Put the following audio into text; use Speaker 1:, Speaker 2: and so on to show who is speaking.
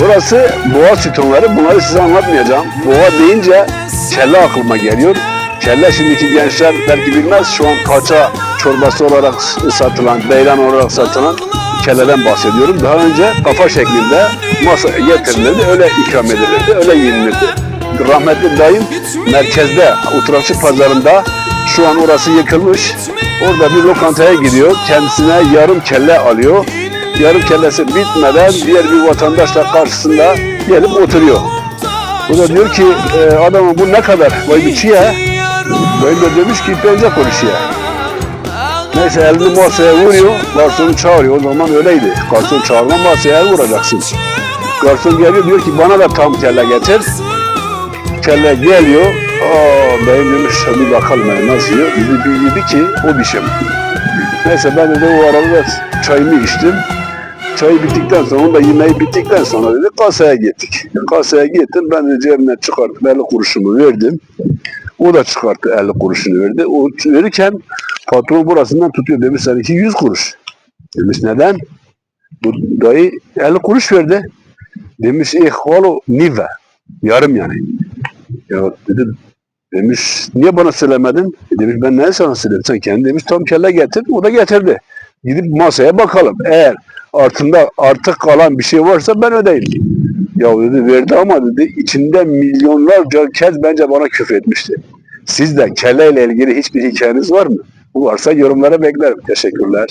Speaker 1: Burası boğa sütunları. Bunları size anlatmayacağım. Boğa deyince kelle aklıma geliyor. Kelle şimdiki gençler belki bilmez. Şu an paça çorbası olarak satılan, beyran olarak satılan kelleden bahsediyorum. Daha önce kafa şeklinde masaya getirilirdi. Öyle ikram edilirdi. Öyle yenilirdi. Rahmetli dayım merkezde, Utrafçı pazarında şu an orası yıkılmış. Orada bir lokantaya gidiyor. Kendisine yarım kelle alıyor. Yarım kellesi bitmeden diğer bir vatandaşla karşısında gelip oturuyor. Bu da diyor ki e, adamın bu ne kadar? Vay bir çiğe. Dayım da demiş ki bence konuşuyor. Neyse elini masaya vuruyor. Garsonu çağırıyor. O zaman öyleydi. Garson çağırma masaya vuracaksın. Garson geliyor diyor ki bana da tam kelle getir. Kelle geliyor. Aa dayım demiş bir bakalım yani nasıl yiyor. Bizi bir yedi ki o bir şey. Neyse ben de o arada çayımı içtim. Çayı bittikten sonra, da yemeği bittikten sonra dedi kasaya gittik. Kasaya gittim, ben de cebimden çıkarttım, 50 kuruşumu verdim. O da çıkarttı 50 kuruşunu verdi. O verirken patron burasından tutuyor demiş seninki 100 kuruş. Demiş neden? Bu dayı 50 kuruş verdi. Demiş ich holo nive. Yarım yani. Ya dedim demiş niye bana söylemedin? E demiş ben ne sana söyledim? Sen kendi demiş tam kelle getir. O da getirdi. Gidip masaya bakalım. Eğer altında artık kalan bir şey varsa ben ödeyim. Ya dedi verdi ama dedi içinde milyonlarca kez bence bana küfür etmişti. Sizde kelle ile ilgili hiçbir hikayeniz var mı? Varsa yorumlara beklerim. Teşekkürler.